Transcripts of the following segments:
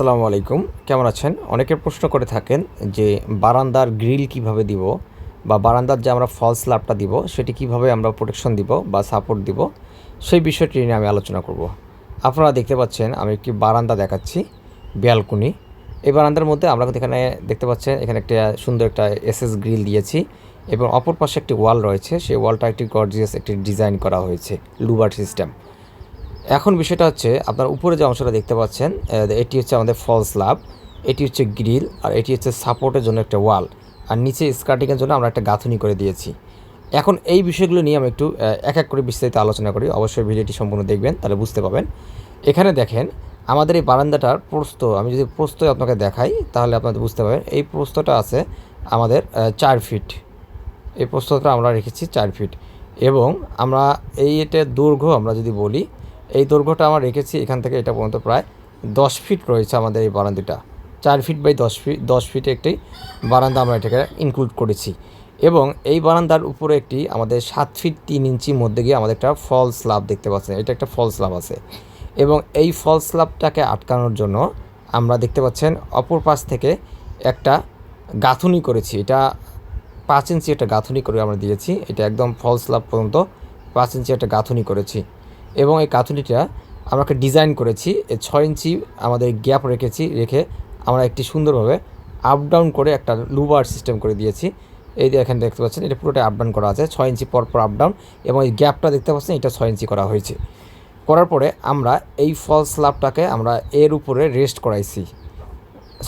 আসসালামু আলাইকুম। কেমন আছেন? অনেকে প্রশ্ন করে থাকেন যে বারান্দার গ্রিল কীভাবে দিব বা বারান্দার যে আমরা ফলস লাভটা দিব, সেটি কীভাবে আমরা প্রোটেকশন দিব বা সাপোর্ট দিব, সেই বিষয়টি নিয়ে আমি আলোচনা করব। আপনারা দেখতে পাচ্ছেন, আমি একটি বারান্দা দেখাচ্ছি, ব্যালকনি। এই বারান্দার মধ্যে আমরা এখানে দেখতে পাচ্ছেন, এখানে একটা সুন্দর একটা এসএস গ্রিল দিয়েছি এবং অপর পাশে একটি ওয়াল রয়েছে। সেই ওয়ালটা একটি গর্জিয়াস একটি ডিজাইন করা হয়েছে লুবার সিস্টেম এখন বিষয়টা হচ্ছে আপনার উপরে যে অংশটা দেখতে পাচ্ছেন এটি হচ্ছে আমাদের ফল স্ল্যাব এটি হচ্ছে গ্রিল আর এটি হচ্ছে সাপোর্টের জন্য একটা ওয়াল আর নিচে স্কার্টিংয়ের জন্য আমরা একটা গাঁথুনি করে দিয়েছি। এখন এই বিষয়গুলো নিয়ে আমি একটু এক এক করে বিস্তারিত আলোচনা করি। অবশ্যই ভিডিওটি সম্পূর্ণ দেখবেন, তাহলে বুঝতে পারবেন। এখানে দেখেন, আমাদের এই বারান্দাটার প্রস্ত আমি যদি প্রস্থ আপনাকে দেখাই, তাহলে আপনাদের বুঝতে পারবেন, এই প্রস্তটা আছে আমাদের চার ফিট এই প্রস্তটা আমরা রেখেছি চার ফিট এবং আমরা এই এটার দৈর্ঘ্য আমরা যদি বলি এই দৈর্ঘ্যটা আমরা রেখেছি, এখান থেকে এটা পর্যন্ত প্রায় দশ ফিট রয়েছে আমাদের এই বারান্দাটা। চার ফিট বাই দশ ফিট দশ ফিট একটি বারান্দা আমরা এটাকে ইনক্লুড করেছি। এবং এই বারান্দার উপরে একটি আমাদের সাত ফিট তিন ইঞ্চি মধ্যে গিয়ে আমাদের একটা ফল স্ল্যাব দেখতে পাচ্ছেন, এটা একটা ফল স্ল্যাব আছে। এবং এই ফল স্ল্যাবটাকে আটকানোর জন্য আমরা দেখতে পাচ্ছেন অপর পাশ থেকে একটা গাঁথুনি করেছি, এটা পাঁচ ইঞ্চি একটা গাঁথুনি করে আমরা দিয়েছি, এটা একদম ফল স্ল্যাব পর্যন্ত পাঁচ ইঞ্চি একটা গাঁথুনি করেছি। এবং এই গাঁথুনিটা আমরা একটা ডিজাইন করেছি। ছয় ইঞ্চি আমাদের গ্যাপ রেখেছি, রেখে আমরা একটি সুন্দরভাবে আপ ডাউন করে একটা লুবার সিস্টেম করে দিয়েছি। এই যে এখানে দেখতে পাচ্ছেন, এটা পুরোটা আপ ডাউন করা আছে, ছয় ইঞ্চি পর পর আপ ডাউন এবং এই গ্যাপটা দেখতে পাচ্ছেন, এটা ছয় ইঞ্চি করা হয়েছে। করার পরে আমরা এই ফল স্ল্যাবটাকে আমরা এর উপরে রেস্ট করাইছি।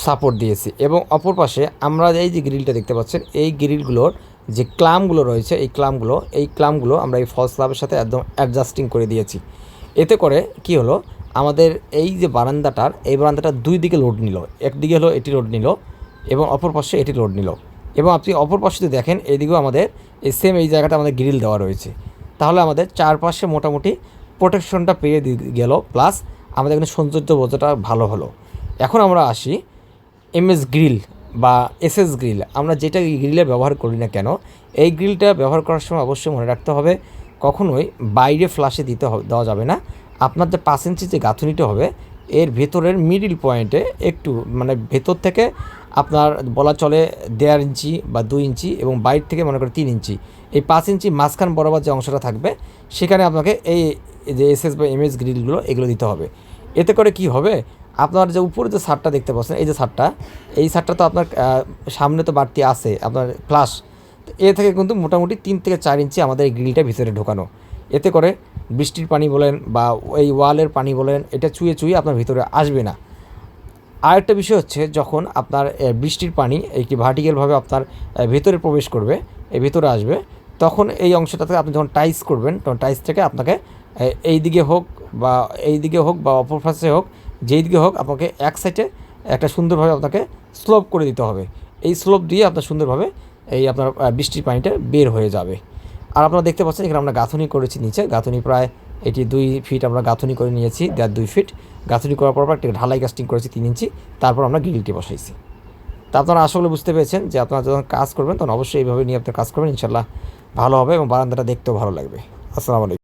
সাপোর্ট দিয়েছি এবং অপর পাশে আমরা এই যে গ্রিলটা দেখতে পাচ্ছেন, এই গ্রিলগুলোর যে ক্লামগুলো রয়েছে, এই ক্লামগুলো এই ক্লামগুলো আমরা এই ফলস স্ল্যাবের সাথে একদম অ্যাডজাস্টিং করে দিয়েছি। এতে করে কি হলো, আমাদের এই যে বারান্দাটার, এই বারান্দাটার দুই দিকে লোড নিল। একদিকে হলো এটি লোড নিল এবং অপর পাশে এটি লোড নিল। এবং আপনি অপর পাশে যদি দেখেন এইদিকেও আমাদের এই সেম এই জায়গাটা আমাদের গ্রিল দেওয়া রয়েছে। তাহলে আমাদের চারপাশে মোটামুটি প্রোটেকশনটা পেয়ে গেল প্লাস আমাদের এখানে সৌন্দর্য বোঝাটা ভালো হলো। এখন আমরা আসি এমএস গ্রিল বা এসএস গ্রিল, আমরা যেটা গ্রিলে ব্যবহার করি না কেন, এই গ্রিলটা ব্যবহার করার সময় অবশ্যই মনে রাখতে হবে, কখনোই বাইরে ফ্লাশে দিতে হবে, দেওয়া যাবে না। আপনার যে পাঁচ ইঞ্চি যে গাঁথুনিটা হবে, এর ভেতরের মিডিল পয়েন্টে একটু মানে ভেতর থেকে আপনার বলা চলে দেড় ইঞ্চি বা দুই ইঞ্চি এবং বাইরে থেকে মনে করে তিন ইঞ্চি। এই পাঁচ ইঞ্চি মাঝখান বরাবর যে অংশটা থাকবে, সেখানে আপনাকে এই যে এসএস বা এমএস গ্রিলগুলো এগুলো দিতে হবে। এতে করে কি হবে? আপনার যে উপরে যে সারটা দেখতে পাচ্ছেন, এই যে সারটা এই সারটা তো আপনার সামনে তো বাড়তি আছে, আপনার ফ্লাশ। এ থেকে কিন্তু মোটামুটি তিন থেকে চার ইঞ্চি আমাদের এই গ্রিলটা ভিতরে ঢোকানো। এতে করে বৃষ্টির পানি বলেন বা এই ওয়ালের পানি বলেন, এটা চুয়ে চুয়ে আপনার ভিতরে আসবে না। আরেকটা বিষয় হচ্ছে যখন আপনার বৃষ্টির পানি একটি ভার্টিক্যালভাবে আপনার ভেতরে প্রবেশ করবে এই ভেতরে আসবে, তখন এই অংশটাতে আপনি যখন টাইস করবেন, তখন টাইস থেকে আপনাকে এই দিকে হোক বা এই দিকে হোক বা অপর পাশে হোক যেই দিকে হোক আপনাকে এক সাইডে একটা সুন্দরভাবে আপনাকে স্লোপ করে দিতে হবে। এই স্লোপ দিয়ে আপনার সুন্দরভাবে এই আপনার বৃষ্টির পানিটা বের হয়ে যাবে। আর আপনারা দেখতে পাচ্ছেন এখানে আমরা গাঁথনি করেছি নিচে। গাঁথুনি প্রায় এটি দুই ফিট আমরা গাঁথনি করে নিয়েছি, দেড় দুই ফিট গাঁথুনি করার পর একটা ঢালাই কাস্টিং করেছি তিন ইঞ্চি। তারপর আমরা গ্রিলটি বসাইছি। তা আপনারা আসলে বুঝতে পেরেছেন যে আপনারা যখন কাজ করবেন তখন অবশ্যই এইভাবে নিয়ে আপনার কাজ করবেন। ইনশাল্লাহ ভালো হবে এবং বারান্দাটা দেখতেও ভালো লাগবে। আসসালামু আলাইকুম।